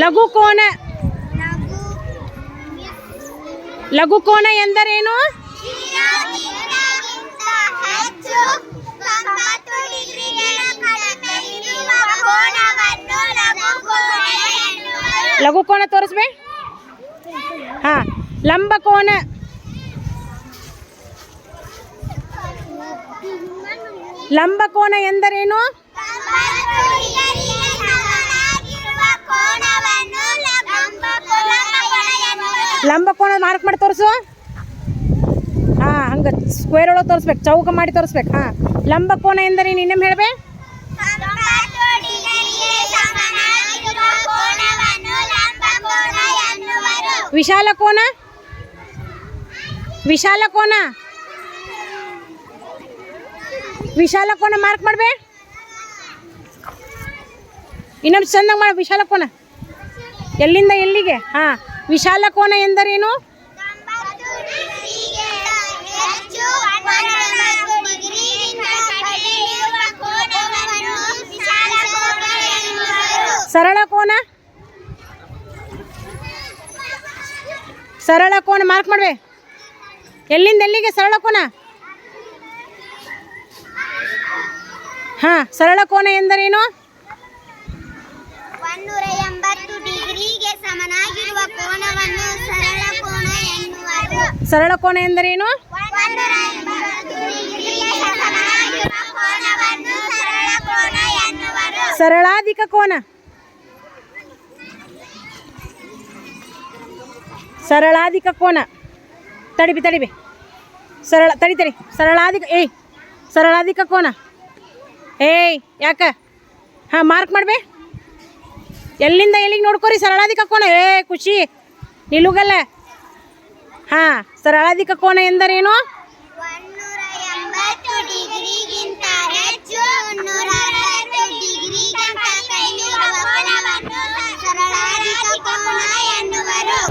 ಲಘು ಕೋನ. ಲಘು ಕೋನ ಎಂದರೇನು? ಲಘು ಕೋನ ತೋರಿಸ್ಬೇ. ಹಾ ಲಂಬ ಕೋನ. ಲಂಬ ಕೋನ ಎಂದರೇನು? ಎನ್ನುವರು. ಲಂಬ ಕೋನ ಮಾರ್ಕ್ ಮಾಡಿ ತೋರಿಸು? ಹಾಂ, ಹಂಗೆ ಸ್ಕ್ವೇರ್ ಒಳಗೆ ತೋರಿಸ್ಬೇಕು, ಚೌಕ ಮಾಡಿ ತೋರಿಸ್ಬೇಕು, ಹಾಂ. ಲಂಬ ಕೋನ ನೀನು ಇನ್ನೊಮ್ಮೆ ಹೇಳ್ಬೇ. ವಿಶಾಲ ಕೋನ ವಿಶಾಲ ಕೋನ ವಿಶಾಲ ಕೋನ ಮಾರ್ಕ್ ಮಾಡ್ಬೇ? ಇನ್ನೊಂದು ಚಂದಾಗ ಮಾಡ, ವಿಶಾಲ ಕೋನ ಎಲ್ಲಿಂದ ಎಲ್ಲಿಗೆ? ಹಾ. ವಿಶಾಲ ಕೋನ ಎಂದರೇನು. ಸರಳ ಕೋನ? ಸರಳ ಕೋನ ಮಾರ್ಕ್ ಮಾಡುವೆ. ಎಲ್ಲಿಂದ ಎಲ್ಲಿಗೆ ಸರಳ ಕೋನ? ಹಾ, ಸರಳ ಕೋನ ಎಂದರೇನು? ಡಿಗ್ರಿಗೆ ಸಮನಾಗಿರುವ ಸರಳ ಕೋನ ಎಂದರೇನು? ಸರಳಾಧಿಕ ಕೋನ. ಸರಳಾಧಿಕ ಕೋನ. ತಡಿಬಿ ತಡಿಬಿ. ಸರಳ, ತಡಿ ತಡಿ. ಸರಳಾಧಿಕ, ಏಯ್, ಸರಳಾಧಿಕ ಕೋನ. ಏಯ್, ಯಾಕ? ಹಾಂ ಮಾರ್ಕ್ ಮಾಡ್ಬೇ. ಎಲ್ಲಿಂದ ಎಲ್ಲಿಗೆ ನೋಡ್ಕೊರಿ ಸರಳಾಧಿಕ ಕೋನ? ಏ ಖುಷಿ. ನಿಲುಗಲ್ಲ. ಹಾಂ ಸರಳಾಧಿಕ ಕೋನ ಎಂದರೇನು?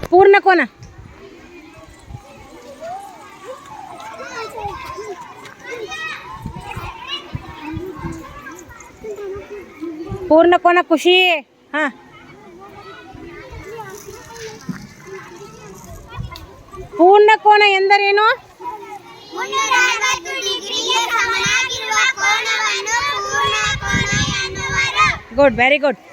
ಪೂರ್ಣ ಕೋನ. ಪೂರ್ಣ ಕೋನ ಖುಷಿ. ಹಾಂ. ಪೂರ್ಣ ಕೋನ ಎಂದರೇನು ಗುಡ್ ವೆರಿ ಗುಡ್